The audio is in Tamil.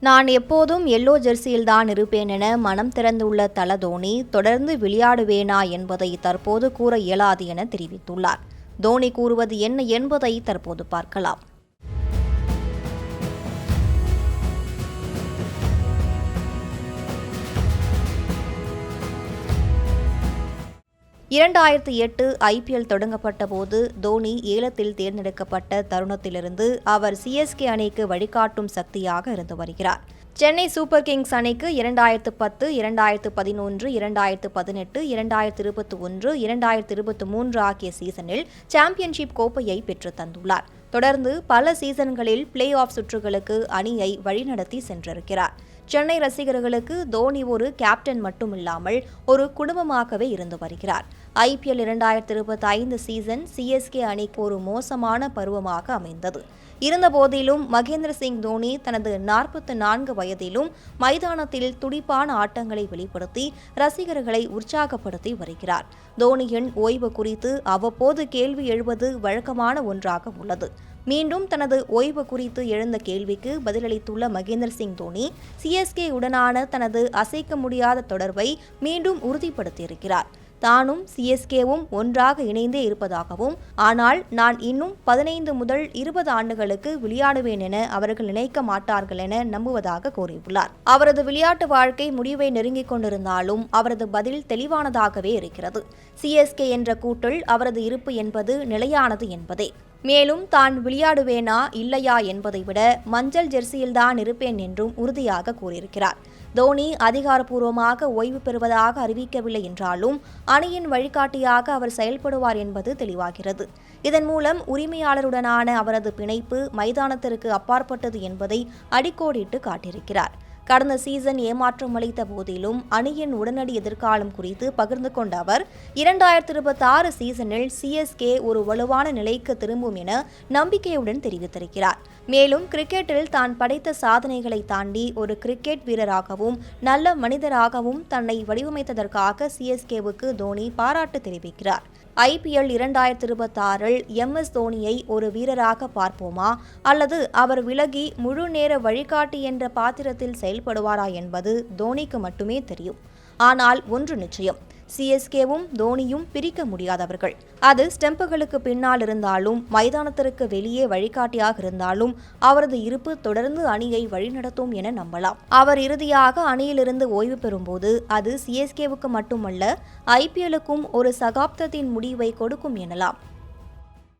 நான் எப்போதும் எல்லோ ஜெர்சியில்தான் இருப்பேன் என மனம் திறந்துள்ள தல தோனி தொடர்ந்து விளையாடுவேனா என்பதை தற்போது கூற இயலாது என தெரிவித்துள்ளார். தோனி கூறுவது என்ன என்பதை தற்போது பார்க்கலாம். இரண்டாயிரத்தி எட்டு ஐபிஎல் தொடங்கப்பட்ட போது தோனி ஏலத்தில் தேர்ந்தெடுக்கப்பட்ட தருணத்திலிருந்து அவர் சிஎஸ்கே அணிக்கு வழிகாட்டும் சக்தியாக இருந்து வருகிறார். சென்னை சூப்பர் கிங்ஸ் அணிக்கு இரண்டாயிரத்து பத்து இரண்டாயிரத்து பதினொன்று இரண்டாயிரத்து பதினெட்டு இரண்டாயிரத்து இருபத்தி ஒன்று இரண்டாயிரத்து இருபத்தி மூன்று ஆகிய சீசனில் சாம்பியன்ஷிப் கோப்பையை பெற்று தந்துள்ளார். தொடர்ந்து பல சீசன்களில் பிளே ஆஃப் சுற்றுகளுக்கு அணியை வழிநடத்தி சென்றிருக்கிறார். சென்னை ரசிகர்களுக்கு தோனி ஒரு கேப்டன் மட்டுமில்லாமல் ஒரு குடும்பமாகவே இருந்து வருகிறார். ஐபிஎல் இரண்டாயிரத்தி இருபத்தி ஐந்து சீசன் சிஎஸ்கே அணிக்கு ஒரு மோசமான பருவமாக அமைந்தது. இருந்தபோதிலும் மகேந்திர சிங் தோனி தனது நாற்பத்தி நான்கு வயதிலும் மைதானத்தில் துடிப்பான ஆட்டங்களை வெளிப்படுத்தி ரசிகர்களை உற்சாகப்படுத்தி வருகிறார். தோனியின் ஓய்வு குறித்து அவ்வப்போது கேள்வி எழுவது வழக்கமான ஒன்றாக உள்ளது. மீண்டும் தனது ஓய்வு குறித்து எழுந்த கேள்விக்கு பதிலளித்துள்ள மகேந்திர சிங் தோனி சிஎஸ்கே உடனான தனது அசைக்க முடியாத தொடர்பை மீண்டும் உறுதிப்படுத்தியிருக்கிறார். தானும் சிஎஸ்கேவும் ஒன்றாக இணைந்தே இருப்பதாகவும் ஆனால் நான் இன்னும் பதினைந்து முதல் இருபது ஆண்டுகளுக்கு விளையாடுவேன் என அவர்கள் நினைக்க மாட்டார்கள் என நம்புவதாக கூறியுள்ளார். அவரது விளையாட்டு வாழ்க்கை முடிவை நெருங்கிக் கொண்டிருந்தாலும் அவரது பதில் தெளிவானதாகவே இருக்கிறது. சிஎஸ்கே என்ற கூட்டில் அவரது இருப்பு என்பது நிலையானது என்பதே. மேலும் தான் விளையாடுவேனா இல்லையா என்பதை விட மஞ்சள் ஜெர்சியில்தான் இருப்பேன் என்றும் உறுதியாக கூறியிருக்கிறார். தோனி அதிகாரப்பூர்வமாக ஓய்வு பெறுவதாக அறிவிக்கவில்லை என்றாலும் அணியின் வழிகாட்டியாக அவர் செயல்படுவார் என்பது தெளிவாகிறது. இதன் மூலம் உரிமையாளருடனான அவரது பிணைப்பு மைதானத்திற்கு அப்பாற்பட்டது என்பதை அடிக்கோடிட்டு காட்டியிருக்கிறார். கடந்த சீசன் ஏமாற்றம் அளித்த போதிலும் அணியின் உடனடி எதிர்காலம் குறித்து பகிர்ந்து கொண்ட அவர் இரண்டாயிரத்தி இருபத்தி ஆறு சீசனில் சிஎஸ்கே ஒரு வலுவான நிலைக்கு திரும்பும் என நம்பிக்கையுடன் தெரிவித்திருக்கிறார். மேலும் கிரிக்கெட்டில் தான் படைத்த சாதனைகளை தாண்டி ஒரு கிரிக்கெட் வீரராகவும் நல்ல மனிதராகவும் தன்னை வடிவமைத்ததற்காக சிஎஸ்கேவுக்கு தோனி பாராட்டு தெரிவிக்கிறார். ஐபிஎல் இரண்டாயிரத்தி இருபத்தி ஆறில் எம் எஸ் தோனியை ஒரு வீரராக பார்ப்போமா? அல்லது அவர் விலகி முழு நேர வழிகாட்டி என்ற பாத்திரத்தில் செயல்படுவாரா என்பது தோனிக்கு மட்டுமே தெரியும். ஆனால் ஒன்று நிச்சயம் சிஎஸ்கேவும் தோனியும் பிரிக்க முடியாதவர்கள். அது ஸ்டெம்புகளுக்கு பின்னால் இருந்தாலும் மைதானத்திற்கு வெளியே வழிகாட்டியாக இருந்தாலும் அவரது இருப்பு தொடர்ந்து அணியை வழிநடத்தும் என நம்பலாம். அவர் இறுதியாக அணியிலிருந்து ஓய்வு பெறும்போது அது சிஎஸ்கேவுக்கு மட்டுமல்ல ஐபிஎலுக்கும் ஒரு சகாப்தத்தின் முடிவை கொடுக்கும் எனலாம்.